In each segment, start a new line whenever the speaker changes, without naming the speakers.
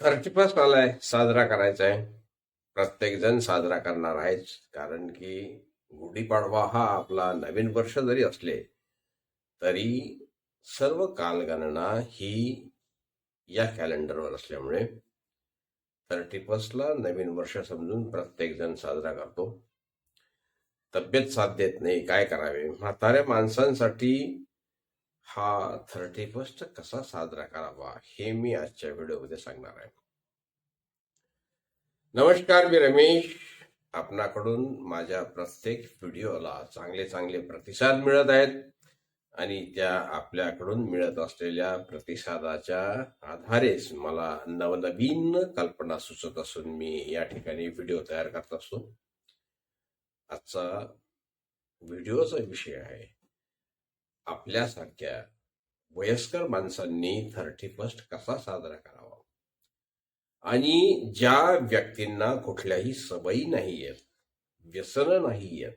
Thirty first आलाय साजरा करायचा आहे. प्रत्येक जण साजरा करणार आहेच. कारण की गुढीपाडवा हा आपला नवीन वर्ष जरी असले तरी सर्व कालगणना ही या कॅलेंडरवर असल्यामुळे थर्टी फर्स्टला नवीन वर्ष समजून प्रत्येक जण साजरा करतो. तब्येत साथ देत नाही काय करावे? म्हाताऱ्या माणसांसाठी हा थर्टी फर्स्ट कसा साजरा करावा हे मी आजच्या व्हिडिओमध्ये सांगणार आहे. नमस्कार मी रमेश. आपणाकडून माझ्या प्रत्येक व्हिडिओला चांगले चांगले प्रतिसाद मिळत आहेत आणि त्या आपल्याकडून मिळत असलेल्या प्रतिसादाच्या आधारेच मला नवनवीन कल्पना सुचत असून मी या ठिकाणी व्हिडिओ तयार करत असतो. आजचा व्हिडिओचा विषय आहे आपल्यासारख्या वयस्कर माणसांनी थर्टी फर्स्ट कसा साजरा करावा? आणि ज्या व्यक्तींना कुठल्याही सवयी नाही आहेत व्यसन नाही आहेत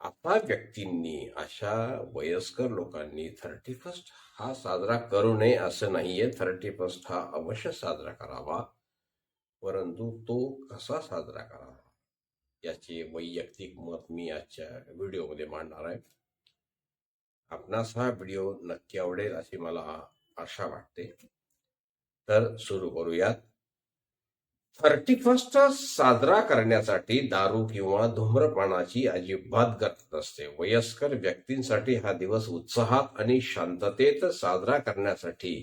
आता व्यक्तींनी अशा वयस्कर लोकांनी थर्टी फर्स्ट हा साजरा करू नये असं नाहीये. थर्टी फर्स्ट हा अवश्य साजरा करावा परंतु तो कसा साजरा करावा? याचे वैयक्तिक मत मी आजच्या व्हिडिओमध्ये मांडणार आहे. आपणास हा व्हिडिओ नक्की आवडेल अशी मला आशा वाटते. तर सुरू करूयात. थर्टी फर्स्ट साजरा करण्यासाठी दारू किंवा धूम्रपानाची अजिबात गरज नसते. वयस्कर व्यक्तींसाठी हा दिवस उत्साहात आणि शांततेत साजरा करण्यासाठी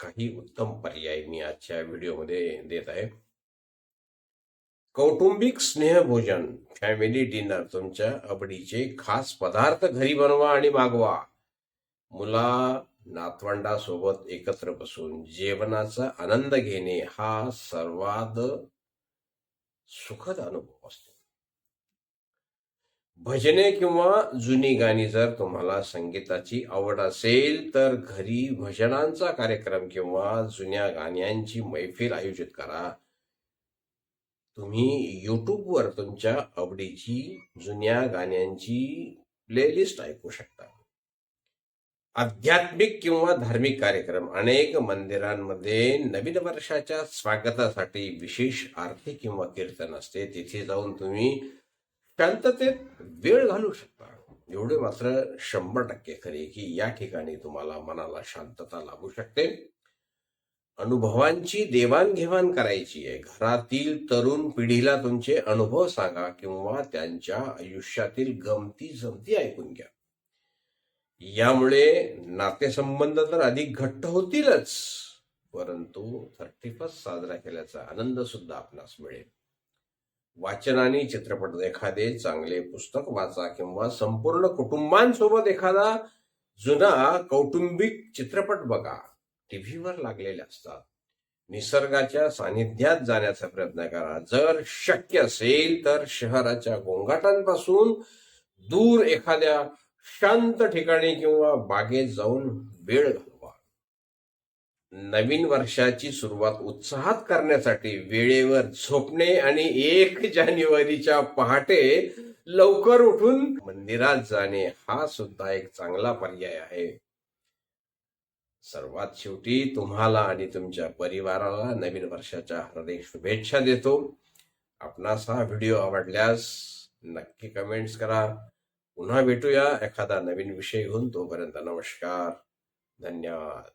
काही उत्तम पर्याय मी आजच्या व्हिडिओमध्ये देत आहे. कौटुंबिक स्नेहभोजन फॅमिली डिनर तुमच्या आवडीचे खास पदार्थ घरी बनवा आणि मागवा. मुला नातवंडासोबत एकत्र बसून जेवणाचा आनंद घेणे हा सर्वात सुखद अनुभव असतो. भजने किंवा जुनी गाणी जर तुम्हाला संगीताची आवड असेल तर घरी भजनांचा कार्यक्रम किंवा जुन्या गाण्यांची मैफिल आयोजित करा. तुम्ही युट्यूबवर तुमच्या आवडीची जुन्या गाण्यांची प्लेलिस्ट ऐकू शकता. आध्यात्मिक किंवा धार्मिक कार्यक्रम अनेक मंदिरांमध्ये नवीन वर्षाच्या स्वागतासाठी विशेष आरती किंवा कीर्तन असते. तिथे जाऊन तुम्ही शांततेत वेळ घालू शकता. एवढे मात्र शंभर टक्के खरे की या ठिकाणी तुम्हाला मनाला शांतता लाभू शकते. अनुभवांची देवाणघेवाण करायची आहे. घरातील तरुण पिढीला तुमचे अनुभव सांगा किंवा त्यांच्या आयुष्यातील गमती जमती ऐकून घ्या. यामुळे नातेसंबंध तर अधिक घट्ट होतीलच परंतु थर्टी फर्स्ट साजरा केल्याचा आनंद सुद्धा आपणास मिळेल. वाचनाने चित्रपट एखादे चांगले पुस्तक वाचा किंवा संपूर्ण कुटुंबांसोबत एखादा जुना कौटुंबिक चित्रपट बघा. टीव्हीवर लागलेले असतात. निसर्गाच्या सानिध्यात जाण्याचा प्रयत्न करा. जर शक्य असेल तर शहराच्या गोंगाटांपासून दूर एखाद्या शांत ठिकाणी किंवा बागेत जाऊन वेळ घालवा. नवीन वर्षाची सुरुवात उत्साहात करण्यासाठी वेळेवर झोपणे आणि एक जानेवारीच्या पहाटे लवकर उठून मंदिरात जाणे हा सुद्धा एक चांगला पर्याय आहे. सर्वात शेवटी तुम्हाला आणि तुमच्या परिवाराला नवीन वर्षाच्या हार्दिक शुभेच्छा देतो. आपणास हा व्हिडिओ आवडल्यास नक्की कमेंट्स करा. पुन्हा भेटूया एखादा नवीन विषय घेऊन. तोपर्यंत नमस्कार. धन्यवाद.